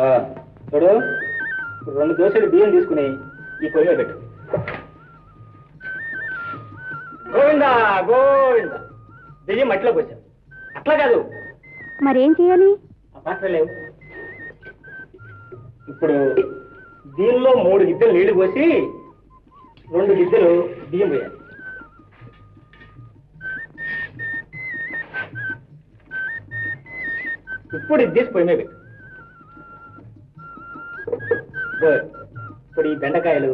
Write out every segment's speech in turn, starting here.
చూడు రెండు దోశలు బియ్యం తీసుకుని ఈ పొయ్యి మీద పెట్టు. గోవిందా గోవింద. బియ్యం మట్టిలో పోసావు అట్లా కాదు. మరేం చేయాలి? లేవు. ఇప్పుడు దీనిలో మూడు గిద్దెలు నీళ్ళు పోసి రెండు గిద్దెలు బియ్యం పోయాలి. ఇప్పుడు ఇది తీసి పొయ్యి మీద పెట్టు. ఇప్పుడు ఈ బెండకాయలు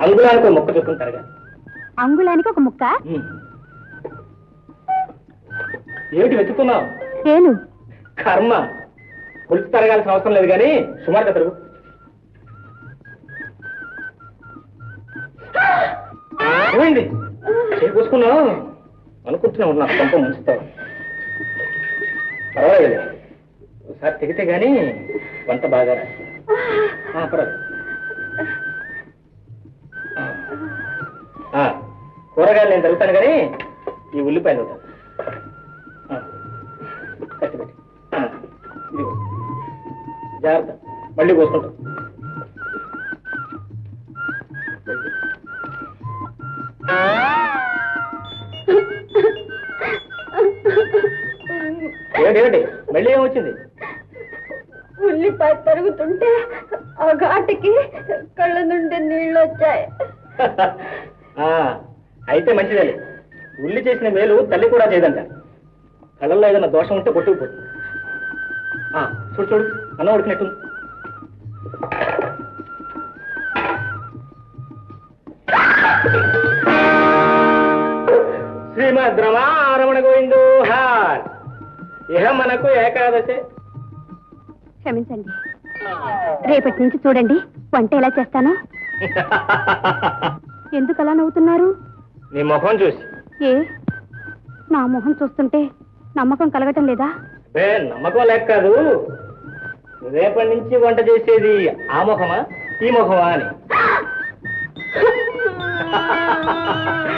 అంగుళానికి ముక్క చొప్పుకుంటారు కదా అంగుళానికి ఒక ముక్క? ఏమిటి వెతుకుతున్నావు? తేను కర్మ. కొలిచి తరగాల్సిన అవసరం లేదు కానీ సుమారుగా తరుగు. ఏమైంది? చేకూసుకున్నావు అనుకుంటున్నా ఉన్నా కొంప ముంచుతావు. పర్వాలేదు. ఒకసారి తెగితే గాని వంట బాగా కూరగాయలు నేను తరుగుతాను కానీ ఈ ఉల్లిపాయలు. జాగ్రత్త. మళ్ళీ కోసుకుంటాం. ఏమిటి ఏమిటి? మళ్ళీ ఏమొచ్చింది? ఉల్లిపాయ తరుగుతుంటే ఆ ఘాటికి కళ్ళ నుండి నీళ్ళు వచ్చాయి. ఆ, అయితే మంచిదే ఉల్లి చేసిన మేలు తల్లి కూడా చేయదంట. కళ్ళల్లో ఏదైనా దోషం ఉంటే కొట్టుకుపోతుంది. ఆ, చూడు చూడు అన్నం ఉడికినట్టు. శ్రీమద్ రమారమణ గోవిందో హార్. ఇహ మనకు ఏకాదశి. క్షమించండి. రేపటి నుంచి చూడండి వంట ఎలా చేస్తాను. ఎందుకు అలా నవ్వుతున్నారు? నీ ముఖం చూసి. ఏ? నా మొహం చూస్తుంటే నమ్మకం కలగటం లేదా? నమ్మకం లేక కాదు. రేపటి నుంచి వంట చేసేది ఆ ముఖమా ఈ ముఖమా అని.